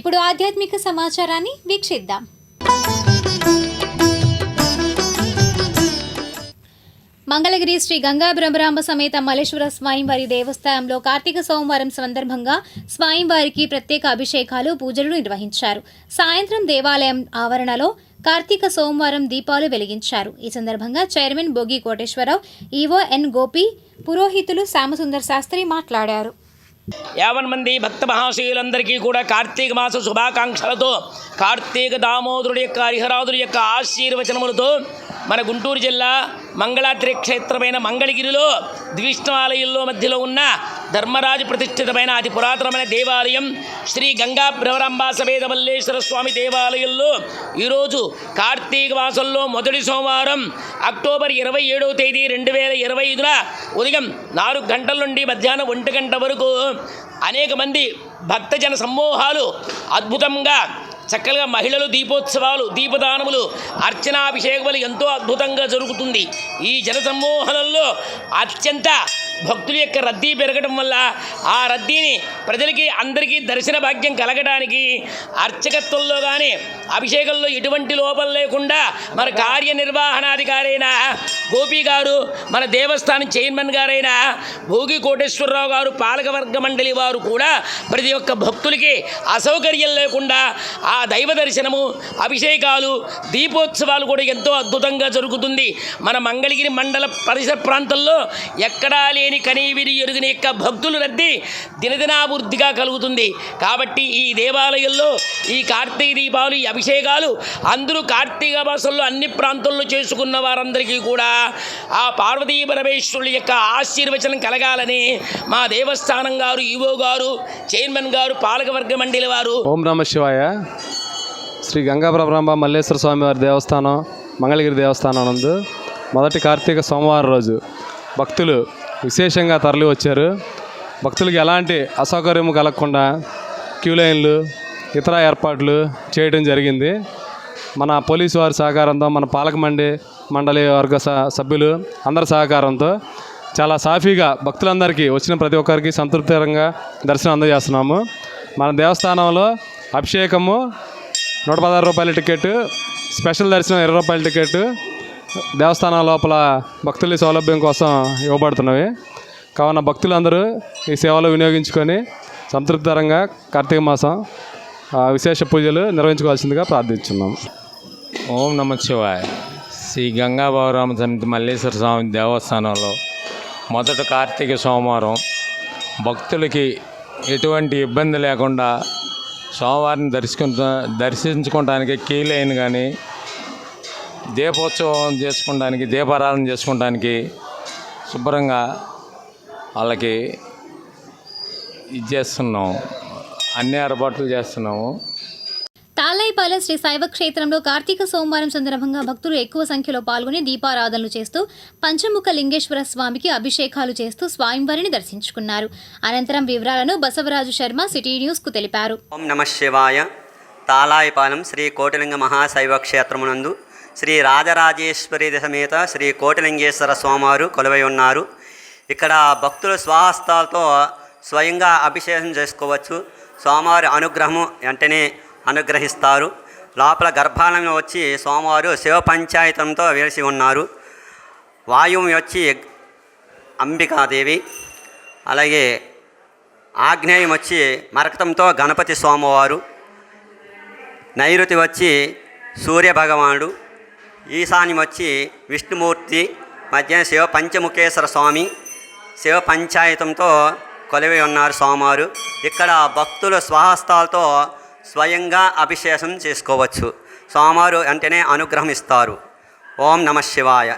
ఇప్పుడు ఆధ్యాత్మిక సమాచారాన్ని వీక్షిద్దాం. మంగళగిరి శ్రీ గంగా బ్రహ్మరాంబ సమేత మల్లేశ్వర స్వామివారి దేవస్థానంలో కార్తీక సోమవారం సందర్భంగా స్వామివారికి ప్రత్యేక అభిషేకాలు పూజలు నిర్వహించారు. సాయంత్రం దేవాలయం ఆవరణలో కార్తీక సోమవారం దీపాలు వెలిగించారు. ఈ సందర్భంగా chairman Bogi Koteswararao EO N Gopi పురోహితులు శ్యామసుందర్ శాస్త్రి మాట్లాడారు. యావన్ మంది భక్త మహాశయులందరికీ కూడా కార్తీక మాస శుభాకాంక్షలతో కార్తీక దామోదరుడి యొక్క హరిహరాదుడి యొక్క ఆశీర్వచనములతో మన గుంటూరు జిల్లా మంగళాద్రి క్షేత్రమైన మంగళగిరిలో ద్విష్ణాలయంలో మధ్యలో ఉన్న ధర్మరాజు ప్రతిష్ఠితమైన అతి పురాతనమైన దేవాలయం శ్రీ గంగా భ్రవరంబా సమేత మల్లేశ్వర స్వామి దేవాలయంలో ఈరోజు కార్తీక మాసంలో మొదటి సోమవారం అక్టోబర్ ఇరవై ఏడవ తేదీ రెండు వేల ఇరవై ఐదున ఉదయం నాలుగు గంటల నుండి మధ్యాహ్నం ఒంటి గంట వరకు అనేక మంది భక్తజన సమూహాలు అద్భుతంగా చక్కగా మహిళలు దీపోత్సవాలు దీపదానములు అర్చనాభిషేకములు ఎంతో అద్భుతంగా జరుగుతుంది. ఈ జన సమ్మోహనంలో అత్యంత భక్తుల యొక్క రద్దీ పెరగడం వల్ల ఆ రద్దీని ప్రజలకి అందరికీ దర్శన భాగ్యం కలగడానికి అర్చకత్వంలో కానీ అభిషేకంలో ఎటువంటి లోపం లేకుండా మన కార్యనిర్వహణాధికారైన గోపి గారు మన దేవస్థానం చైర్మన్ గారైన భోగి కోటేశ్వరరావు గారు పాలకవర్గ మండలి వారు కూడా ప్రతి ఒక్క భక్తులకి అసౌకర్యం లేకుండా ఆ దైవ దర్శనము అభిషేకాలు దీపోత్సవాలు కూడా ఎంతో అద్భుతంగా జరుగుతుంది. మన మంగళగిరి మండల పరిసర ప్రాంతంలో ఎక్కడా లేని కనీవిరి ఎరుగని యొక్క భక్తులు రద్దీ దినదినాభివృద్ధిగా కలుగుతుంది. కాబట్టి ఈ దేవాలయంలో ఈ కార్తీక దీపాలు ఈ అభిషేకాలు అందరూ కార్తీక మాసంలో అన్ని ప్రాంతాల్లో చేసుకున్న వారందరికీ కూడా ఆ పార్వతీ పరమేశ్వరుల యొక్క ఆశీర్వచనం కలగాలని మా దేవస్థానం గారు ఈవో గారు చైర్మన్ గారు పాలకవర్గ మండలి వారు. ఓం నమ శివాయ. శ్రీ గంగాప్రభ్రంభ మల్లేశ్వర స్వామి వారి దేవస్థానం మంగళగిరి దేవస్థానం నందు మొదటి కార్తీక సోమవారం రోజు భక్తులు విశేషంగా తరలి వచ్చారు. భక్తులకి ఎలాంటి అసౌకర్యం కలగకుండా క్యూ లైన్లు ఇతర ఏర్పాట్లు చేయడం జరిగింది. మన పోలీసు వారి సహకారంతో మన పాలక మండి మండలి వర్గ సభ్యులు అందరి సహకారంతో చాలా సాఫీగా భక్తులందరికీ వచ్చిన ప్రతి ఒక్కరికి సంతృప్తికరంగా దర్శనం అందజేస్తున్నాము. మన దేవస్థానంలో అభిషేకము నూట పదహారు రూపాయల టికెట్ స్పెషల్ దర్శనం ఇరవై రూపాయల టికెట్ దేవస్థానం లోపల భక్తుల సౌలభ్యం కోసం ఇవ్వబడుతున్నవి. కావున భక్తులందరూ ఈ సేవలు వినియోగించుకొని సంతృప్తికరంగా కార్తీక మాసం విశేష పూజలు నిర్వహించుకోవాల్సిందిగా ప్రార్థించున్నాం. ఓం నమ శివాయ. శ్రీ గంగాబాబురామ సమితి మల్లేశ్వర స్వామి దేవస్థానంలో మొదట కార్తీక సోమవారం భక్తులకి ఎటువంటి ఇబ్బంది లేకుండా సోమవారం దర్శించు దర్శించుకోవడానికి కీ లైన్ కానీ దీపోత్సవం చేసుకోవడానికి దీపారాధన చేసుకోవడానికి శుభ్రంగా వాళ్ళకి ఇది చేస్తున్నాం. అన్ని ఏర్పాట్లు చేస్తున్నాము. తాళ్ళైపాలెం శ్రీ శైవ క్షేత్రంలో కార్తీక సోమవారం సందర్భంగా భక్తులు ఎక్కువ సంఖ్యలో పాల్గొని దీపారాధనలు చేస్తూ పంచముఖ లింగేశ్వర స్వామికి అభిషేకాలు చేస్తూ స్వామివారిని దర్శించుకున్నారు. అనంతరం వివరాలను బసవరాజు శర్మ సిటీ న్యూస్కు తెలిపారు. ఓం నమ శివాయ. తాలాయిపాలెం శ్రీ కోటిలింగ మహాశైవ క్షేత్రమునందు శ్రీ రాజరాజేశ్వరి సమేత శ్రీ కోటిలింగేశ్వర స్వామివారు కొలువై ఉన్నారు. ఇక్కడ భక్తులు స్వహస్తాలతో స్వయంగా అభిషేకం చేసుకోవచ్చు. స్వామివారి అనుగ్రహము వెంటనే అనుగ్రహిస్తారు. లోపల గర్భాలయంలో వచ్చి స్వామివారు శివ పంచాయతంతో వేసి ఉన్నారు. వాయువు వచ్చి అంబికాదేవి అలాగే ఆగ్నేయం వచ్చి మరకతంతో గణపతి స్వామివారు నైరుతి వచ్చి సూర్య భగవానుడు ఈశాన్యం వచ్చి విష్ణుమూర్తి మధ్య శివ పంచముఖేశ్వర స్వామి శివ పంచాయతంతో కొలివి ఉన్నారు స్వామివారు. ఇక్కడ భక్తులు స్వహస్తాలతో స్వయంగా అభిషేకం చేసుకోవచ్చు. స్వామివారు వెంటనే అనుగ్రహం ఇస్తారు. ఓం నమ శివాయ.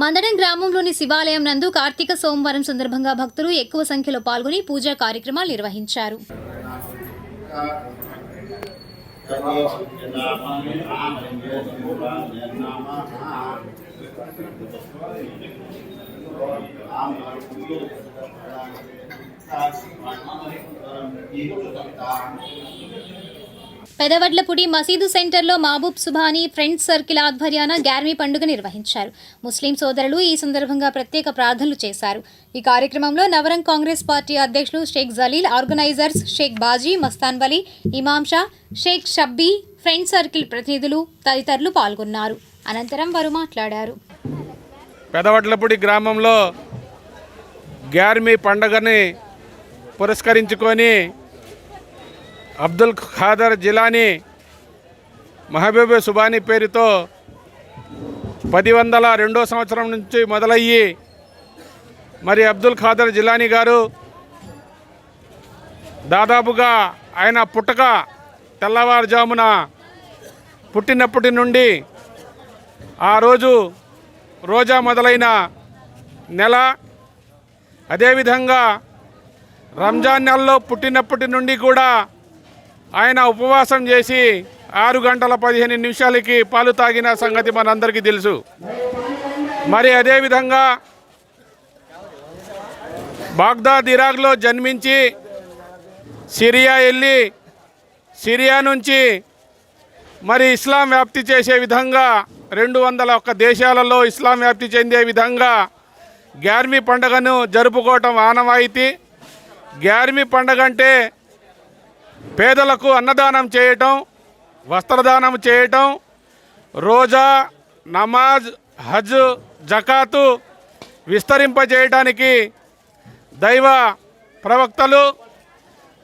మందడం గ్రామంలోని శివాలయం నందు కార్తీక సోమవారం సందర్భంగా భక్తులు ఎక్కువ సంఖ్యలో పాల్గొని పూజా కార్యక్రమాలు నిర్వహించారు. పెదవడ్లపుడి మసీదు సెంటర్లో మహబూబ్ సుభానీ ఫ్రెండ్స్ సర్కిల్ ఆధ్వర్యాన గ్యార్మీ పండుగ నిర్వహించారు. ముస్లిం సోదరులు ఈ సందర్భంగా ప్రత్యేక ప్రార్థనలు చేశారు. ఈ కార్యక్రమంలో నవరం కాంగ్రెస్ పార్టీ అధ్యక్షులు Sheikh Jaleel organisers Sheikh Baji Mastan Vali Imam Shah Sheikh Shabbi friends circle ప్రతినిధులు తదితరులు పాల్గొన్నారు. అనంతరం వారు మాట్లాడారు. పెదవడ్లపూడి గ్రామంలో గ్యార్మీ పండగని పురస్కరించుకొని అబ్దుల్ ఖాదర్ జిలానీ మహబూబ్ సుబానీ పేరుతో పది వందల రెండో సంవత్సరం నుంచి మొదలయ్యి మరి అబ్దుల్ ఖాదర్ జిలానీ గారు దాదాపుగా ఆయన పుట్టక తెల్లవారుజామున పుట్టినప్పటి నుండి ఆ రోజు రోజా మొదలైన నెల అదేవిధంగా రంజాన్ నెలలో పుట్టినప్పటి నుండి కూడా ఆయన ఉపవాసం చేసి ఆరు గంటల పదిహేను నిమిషాలకి పాలు తాగిన సంగతి మనందరికీ తెలుసు. మరి అదేవిధంగా బాగ్దాద్ ఇరాక్లో జన్మించి సిరియా వెళ్ళి సిరియా నుంచి మరి ఇస్లాం వ్యాప్తి చేసే విధంగా రెండు వందల ఒక్క దేశాలలో ఇస్లాం వ్యాప్తి చెందే విధంగా గ్యార్మీ పండుగను జరుపుకోవటం ఆనవాయితీ. గ్యార్మీ పండుగ అంటే పేదలకు అన్నదానం చేయటం వస్త్రదానం చేయటం రోజా నమాజ్ హజ్ జకాతు విస్తరింపజేయటానికి దైవ ప్రవక్తలు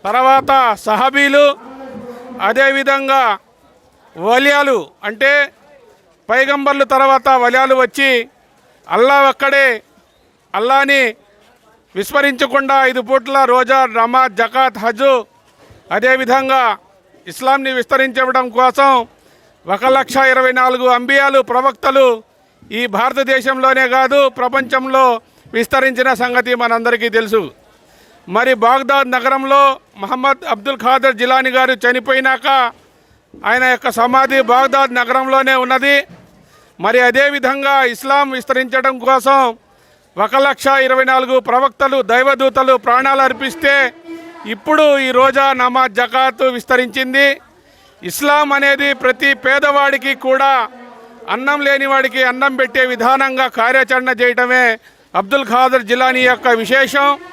తర్వాత సహబీలు అదేవిధంగా వలియాలు అంటే పైగంబర్లు తర్వాత వలయాలు వచ్చి అల్లా ఒక్కడే అల్లాని విస్మరించకుండా ఐదు పూట్ల రోజా నమాజ్ జకాత్ హజ్ అదేవిధంగా ఇస్లాంని విస్తరించడం కోసం ఒక లక్ష ఇరవై నాలుగు అంబియాలు ప్రవక్తలు ఈ భారతదేశంలోనే కాదు ప్రపంచంలో విస్తరించిన సంగతి మనందరికీ తెలుసు. మరి బాగ్దాద్ నగరంలో మహమ్మద్ అబ్దుల్ ఖాదర్ జిలాని గారు చనిపోయినాక ఆయన యొక్క సమాధి బాగ్దాద్ నగరంలోనే ఉన్నది. మరి అదేవిధంగా ఇస్లాం విస్తరించడం కోసం ఒక లక్ష ఇరవై నాలుగు ప్రవక్తలు దైవదూతలు ప్రాణాలు అర్పిస్తే ఇప్పుడు ఈ రోజా నమాజ్ జకాత్ విస్తరించింది. ఇస్లాం అనేది ప్రతి పేదవాడికి కూడా అన్నం లేని వాడికి అన్నం పెట్టే విధానంగా కార్యాచరణ చేయటమే అబ్దుల్ ఖాదర్ జిలానీ యొక్క విశేషం.